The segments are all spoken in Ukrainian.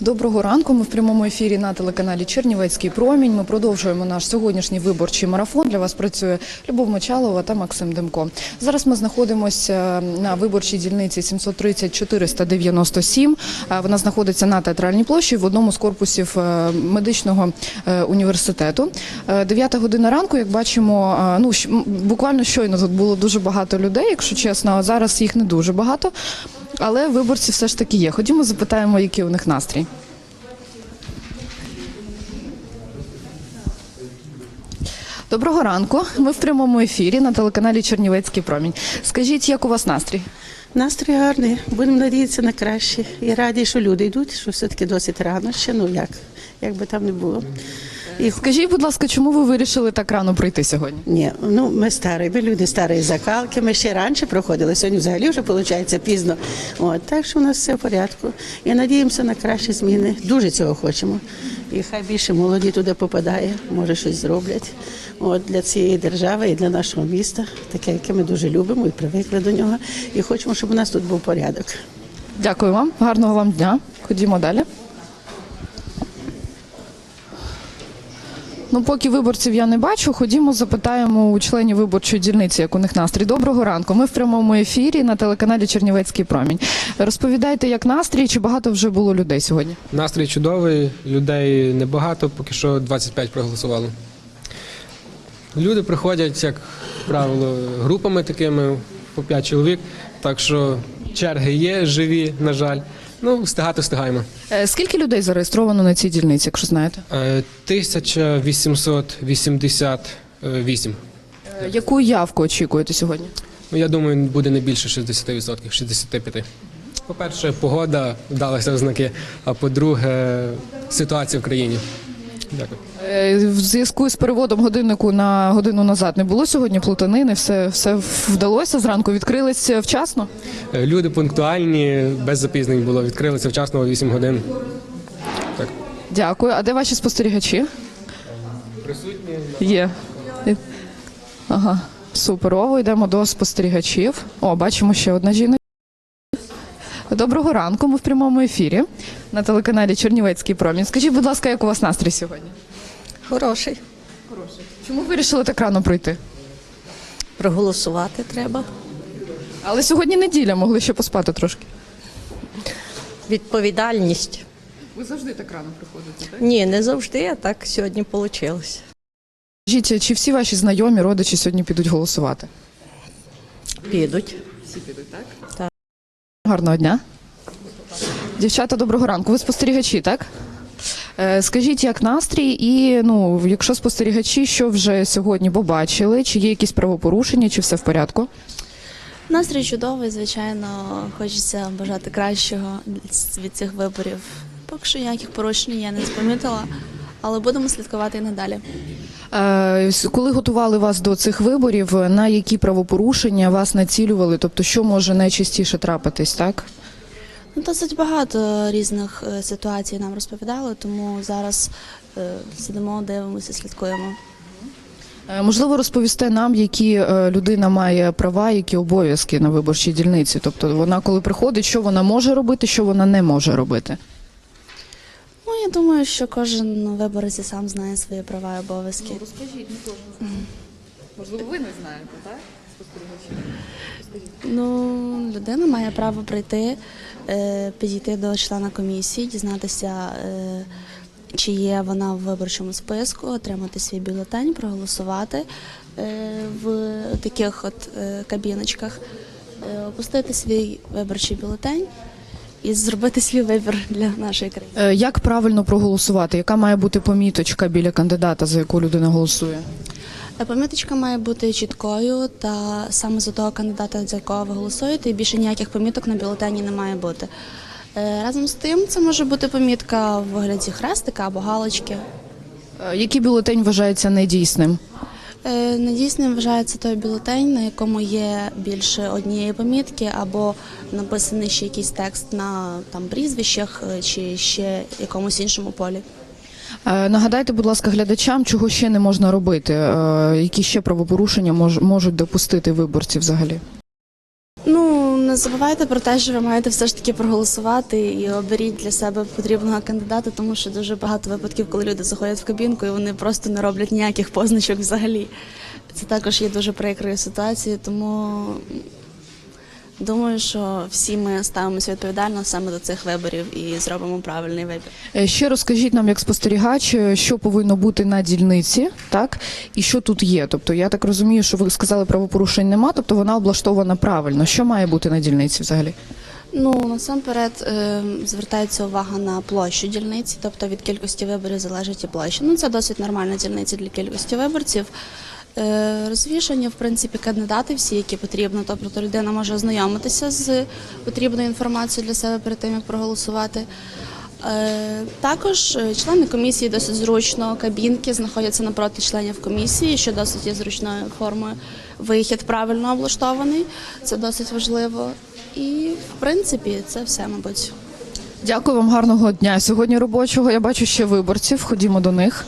Доброго ранку. Ми в прямому ефірі на телеканалі Чернівецький промінь. Ми продовжуємо наш сьогоднішній виборчий марафон. Для вас працює Любов Мочалова та Максим Демко. Зараз ми знаходимося на виборчій дільниці 730-497. Е, Вона знаходиться на театральній площі в одному з корпусів е, медичного е, університету. Е, Дев'ята година ранку, як бачимо, ну буквально щойно тут було дуже багато людей, якщо чесно. Зараз їх не дуже багато. Але виборці все ж таки є. Ходімо, запитаємо, який у них настрій. Доброго ранку. Ми в прямому ефірі на телеканалі Чернівецький промінь. Скажіть, як у вас настрій? Настрій гарний, будемо надіятися на краще. І раді, що люди йдуть, що все-таки досить рано ще, ну як, як би там не було. І Скажіть, будь ласка, чому ви вирішили так рано прийти сьогодні? ні, ну ми старі, ми люди старої закалки, ми ще раніше проходили, сьогодні взагалі вже виходить пізно. От, так що у нас все в порядку. І надіємося на кращі зміни. Дуже цього хочемо. І хай більше молоді туди попадає, може щось зроблять. От, для цієї держави і для нашого міста, таке, яке ми дуже любимо і привикли до нього. І хочемо, щоб у нас тут був порядок. Дякую вам, гарного вам дня. Ходімо далі. Ну, поки виборців я не бачу, ходімо, запитаємо у членів виборчої дільниці, як у них настрій. Доброго ранку. Ми в прямому ефірі на телеканалі Чернівецький промінь. Розповідайте, як настрій, чи багато вже було людей сьогодні? Настрій чудовий, людей небагато, поки що 25 проголосували. Люди приходять, як правило, групами такими по 5 чоловік, так що черги є, живі, на жаль. Ну, встигати встигаємо. Е, Скільки людей зареєстровано на цій дільниці, якщо знаєте? Е, 1888. Е, Яку явку очікуєте сьогодні? Ну, я думаю, буде не більше 60%, 65%. По-перше, погода вдалася в знаки, а по-друге, ситуація в країні. Дякую. Е, В зв'язку з переводом годиннику на годину назад не було сьогодні плутанини, все, все вдалося зранку, відкрились вчасно. Е, Люди пунктуальні, без запізнень було. Відкрилися вчасно о 8 годин. Так. Дякую. А де ваші спостерігачі? Присутні. Є. Ага, суперово. Йдемо до спостерігачів. О, бачимо ще одна жінка. Доброго ранку. Ми в прямому ефірі на телеканалі Чернівецький промінь. Скажіть, будь ласка, як у вас настрій сьогодні? Хороший. Чому вирішили так рано прийти? Проголосувати треба. Але сьогодні неділя, могли ще поспати трошки. Відповідальність. Ви завжди так рано приходите, так? Ні, не завжди, а так сьогодні вийшло. Скажіть, чи всі ваші знайомі, родичі сьогодні підуть голосувати? Підуть. Всі підуть, так? Так. Гарного дня. Дівчата, доброго ранку. Ви спостерігачі, так? Е, Скажіть, як настрій, і ну, якщо спостерігачі, що вже сьогодні побачили, чи є якісь правопорушення, чи все в порядку? Настрій чудовий, звичайно, хочеться бажати кращого від цих виборів. Поки що ніяких порушень я не помітила, але будемо слідкувати і надалі. Е, Коли готували вас до цих виборів, на які правопорушення вас націлювали? Тобто, що може найчастіше трапитись, так? Ну, досить багато різних е, ситуацій нам розповідали, тому зараз е, сидимо, дивимося, слідкуємо. Е, Можливо, розповісте нам, які людина має права, які обов'язки на виборчій дільниці. Тобто, вона коли приходить, що вона може робити, що вона не може робити. Ну, я думаю, що кожен виборець і сам знає свої права і обов'язки. Розкажіть, не кожен. Можливо, ви не знаєте, так? Ну, людина має право прийти, е, підійти до члена комісії, дізнатися, е, чи є вона в виборчому списку, отримати свій бюлетень, проголосувати е, в таких от кабіночках, опустити свій виборчий бюлетень і зробити свій вибір для нашої країни. Як правильно проголосувати? Яка має бути поміточка біля кандидата, за яку людина голосує? Поміточка має бути чіткою та саме за того кандидата, за якого ви голосуєте, і більше ніяких поміток на бюлетені не має бути. Е, Разом з тим, це може бути помітка в вигляді хрестика або галочки. Е, Який бюлетень вважається недійсним? Е, Недійсним вважається той бюлетень, на якому є більше однієї помітки, або написаний ще якийсь текст на там прізвищах чи ще якомусь іншому полі. Е, Нагадайте, будь ласка, глядачам, чого ще не можна робити, е, які ще правопорушення мож- можуть допустити виборці взагалі. Ну не забувайте про те, що ви маєте все ж таки проголосувати і оберіть для себе потрібного кандидата, тому що дуже багато випадків, коли люди заходять в кабінку і вони просто не роблять ніяких позначок взагалі. Це також є дуже прикрою ситуацією, тому думаю, що всі ми ставимося відповідально саме до цих виборів і зробимо правильний вибір. Е, Ще розкажіть нам, як спостерігач, е, що повинно бути на дільниці, так і що тут є. Тобто, я так розумію, що ви сказали, правопорушень нема, тобто вона облаштована правильно. Що має бути на дільниці взагалі? Ну насамперед е, звертається увага на площу дільниці, тобто від кількості виборів залежить і площа. Ну це досить нормальна дільниця для кількості виборців. Е, Розвішані, в принципі, кандидати всі, які потрібно. Тобто людина може ознайомитися з потрібною інформацією для себе перед тим, як проголосувати. Е, Також е, члени комісії досить зручно, кабінки знаходяться напроти членів комісії, що досить є зручною формою. Вихід правильно облаштований, це досить важливо. І в принципі це все, мабуть. Дякую вам, гарного дня. Сьогодні робочого я бачу ще виборців. Ходімо до них.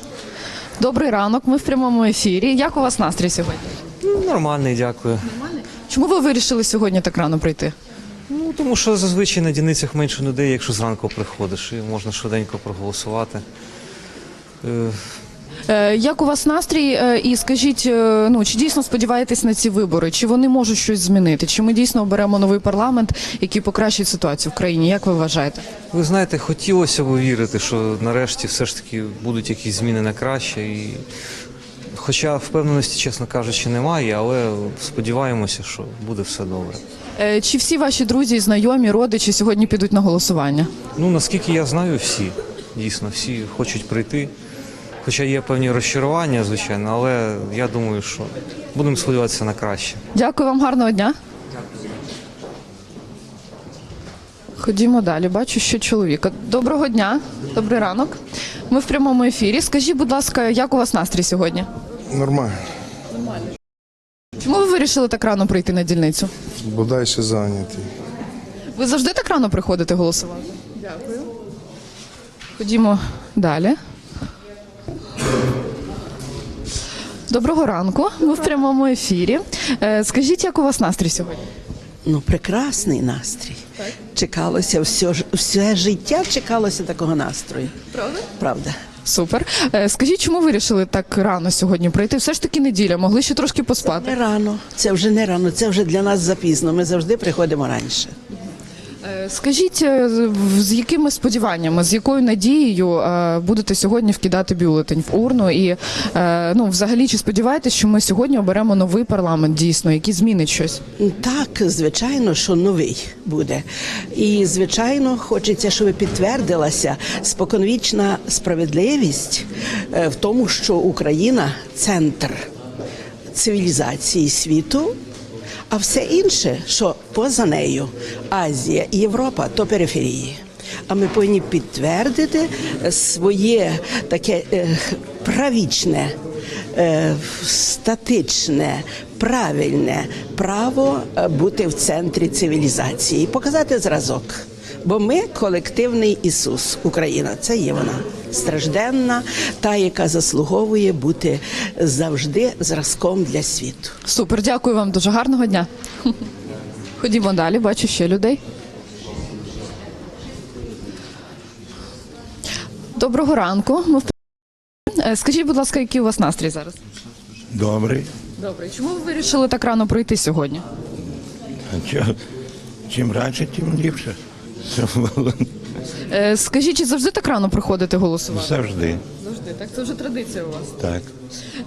Добрий ранок. Ми в прямому ефірі. Як у вас настрій сьогодні? Ну, Нормальний, дякую. Нормальний? Чому ви вирішили сьогодні так рано прийти? Ну тому що зазвичай на дільницях менше людей, якщо зранку приходиш, і можна швиденько проголосувати. Е, Як у вас настрій? Е, І скажіть, е, ну чи дійсно сподіваєтесь на ці вибори? Чи вони можуть щось змінити? Чи ми дійсно оберемо новий парламент, який покращить ситуацію в країні? Як ви вважаєте? Ви знаєте, хотілося б вірити, що нарешті все ж таки будуть якісь зміни на краще. І... Хоча впевненості, чесно кажучи, немає, але сподіваємося, що буде все добре. Чи всі ваші друзі, знайомі, родичі сьогодні підуть на голосування? Ну наскільки я знаю, всі дійсно всі хочуть прийти. Хоча є певні розчарування, звичайно, але я думаю, що будемо сподіватися на краще. Дякую вам, гарного дня. Ходімо далі. Бачу, що чоловіка. Доброго дня, добрий ранок. Ми в прямому ефірі. Скажіть, будь ласка, як у вас настрій сьогодні? Нормально. Чому ви вирішили так рано прийти на дільницю? Бодай ще зайнятий. Ви завжди так рано приходите голосувати? Дякую. Ходімо далі. Доброго ранку. Ми в прямому ефірі. Е, Скажіть, як у вас настрій сьогодні? Ну, прекрасний настрій. Чекалося все, все життя чекалося такого настрою. Правда? Правда. Супер. Е, Скажіть, чому вирішили так рано сьогодні прийти? Все ж таки неділя, могли ще трошки поспати. Не рано. Це вже не рано, це вже для нас запізно. Ми завжди приходимо раніше. Е, Скажіть, е, з- якими сподіваннями, з якою надією е, будете сьогодні вкидати бюлетень в урну? І ну, взагалі, чи сподіваєтесь, що ми сьогодні оберемо новий парламент дійсно, який змінить щось? Так, звичайно, що новий буде. І звичайно, хочеться, щоб підтвердилася споконвічна справедливість в тому, що Україна центр цивілізації світу. А все інше, що поза нею, Азія і Європа, то периферії. А ми повинні підтвердити своє таке е, правічне, е, статичне, правильне право е, бути в центрі цивілізації, показати зразок. Бо ми колективний Ісус, Україна, це є вона стражденна, та, яка заслуговує бути завжди зразком для світу. Супер, дякую вам дуже гарного дня. Ходімо далі, бачу ще людей. Доброго ранку. Ми в... Е, Скажіть, будь ласка, який у вас настрій зараз? Добрий. Добре. Чому ви вирішили так рано прийти сьогодні? А Чим радше, тим ліпше. Е, Скажіть, чи завжди так рано приходите голосувати? завжди. Завжди, так це вже традиція у вас. Так.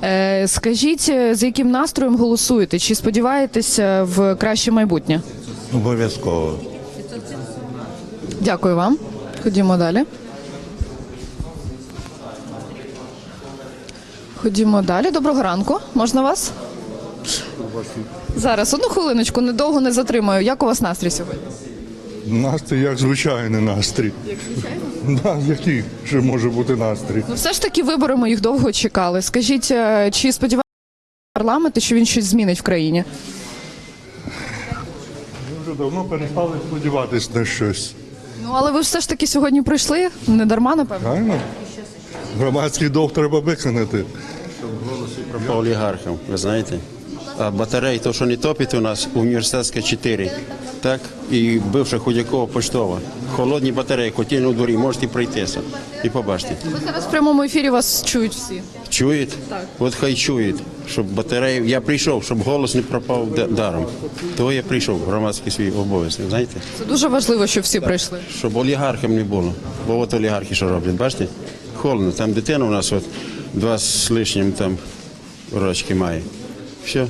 Е, Скажіть, е, з яким настроєм голосуєте? Чи сподіваєтеся в краще майбутнє? Обов'язково. Дякую вам. Ходімо далі. Ходімо далі. Доброго ранку. Можна вас? Зараз одну хвилиночку, недовго не затримаю. Як у вас настрій сьогодні? Настрій як звичайний настрій. Як звичайно? Да, який ще може бути настрій? Ну, все ж таки вибори ми їх довго чекали. Скажіть, е, чи сподіваєтеся парламент, що він щось змінить в країні? Ми вже давно перестали сподіватись на щось. Ну але ви ж все ж таки сьогодні прийшли не дарма, напевно. Правильно? Громадський довг треба виконати. Про олігархів, ви знаєте? А батарей, то, що не топить у нас, університетська 4. Так? І бивша Худякова поштова. Холодні батареї, котельні у дворі, можете пройтися і побачити. Ви зараз в прямому ефірі вас чують всі. Чують? От хай чують, щоб батареї. Я прийшов, щоб голос не пропав даром. Того я прийшов, громадський свій обов'язок, знаєте? Це дуже важливо, що всі прийшли. Щоб олігархам не було. Бо от олігархи що роблять, бачите? Холодно. Там дитина у нас от два з лишнім там рочки має. Все.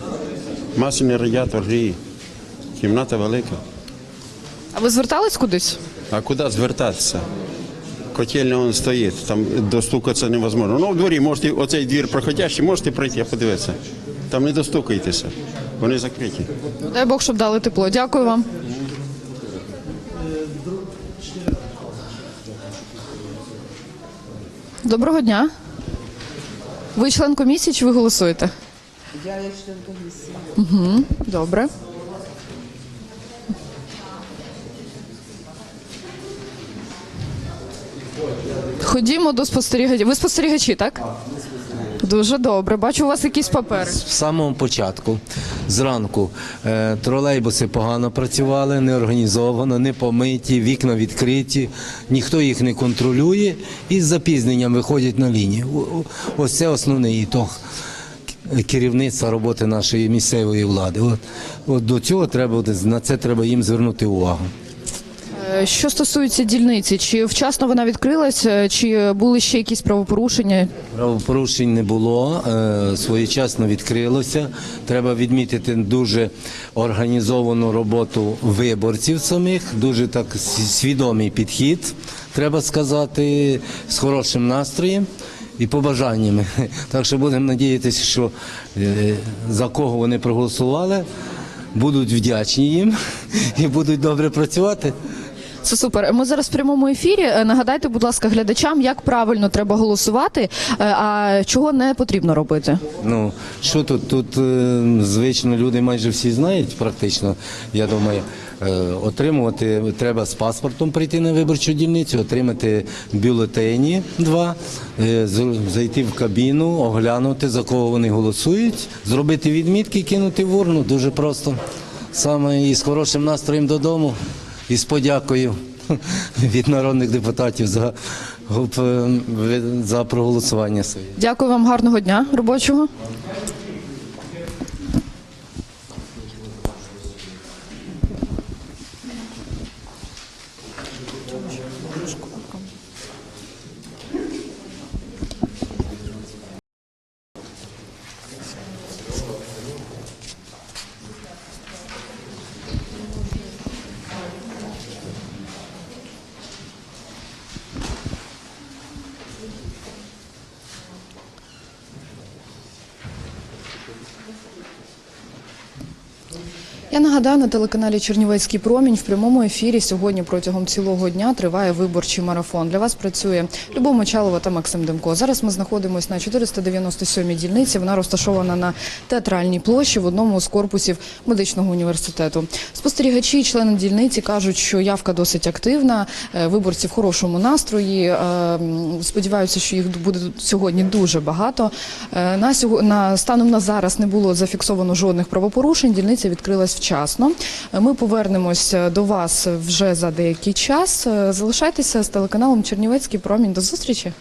Масляний радіатор гріє. Кімната велика. А ви звертались кудись? А куди звертатися? Котельня он стоїть, там достукатися невозможно. Ну, в дворі можете, оцей двір проходящий, можете пройти, подивитися. Там не достукайтеся. Вони закриті. Ну, Дай Бог, щоб дали тепло. Дякую вам. Доброго дня. Ви член комісії чи ви голосуєте? Я є член комісії. Угу, добре. Ходімо до спостерігачів. Ви спостерігачі, так? Дуже добре. Бачу, у вас якісь папери. З самого початку, зранку, е, тролейбуси погано працювали, не організовано, не помиті, вікна відкриті, ніхто їх не контролює і з запізненням виходять на лінію. Ось це основний ітог керівництва роботи нашої місцевої влади. От, от до цього треба на це треба їм звернути увагу. Е, Що стосується дільниці, чи вчасно вона відкрилась, чи були ще якісь правопорушення? Правопорушень не було, е, своєчасно відкрилося. Треба відмітити дуже організовану роботу виборців самих, дуже так свідомий підхід, треба сказати, з хорошим настроєм і побажаннями. Так що будемо надіятися, що е, за кого вони проголосували, будуть вдячні їм і будуть добре працювати. Це супер. Ми зараз в прямому ефірі. Е, Нагадайте, будь ласка, глядачам, як правильно треба голосувати, е, а чого не потрібно робити. Ну що тут? Тут е, звично люди майже всі знають, практично. Я думаю, отримувати треба з паспортом прийти на виборчу дільницю, отримати бюлетені два, зайти в кабіну, оглянути за кого вони голосують, зробити відмітки, кинути в урну. Дуже просто. Саме і з хорошим настроєм додому, і з подякою від народних депутатів за, е, за проголосування своє. Дякую вам, гарного дня робочого. Я нагадаю, на телеканалі Чернівецький промінь в прямому ефірі сьогодні протягом цілого дня триває виборчий марафон. Для вас працює Любов Мочалова та Максим Демко. Зараз ми знаходимося на 497-й дільниці. Вона розташована на театральній площі в одному з корпусів медичного університету. Спостерігачі і члени дільниці кажуть, що явка досить активна. е, Виборці в хорошому настрої. е, м, Сподіваюся, що їх буде сьогодні дуже багато. Е, на станом на зараз не було зафіксовано жодних правопорушень. Дільниця відкрилась вчасно. Ми повернемось е, до вас вже за деякий час. Е, Залишайтеся з телеканалом Чернівецький промінь. До зустрічі.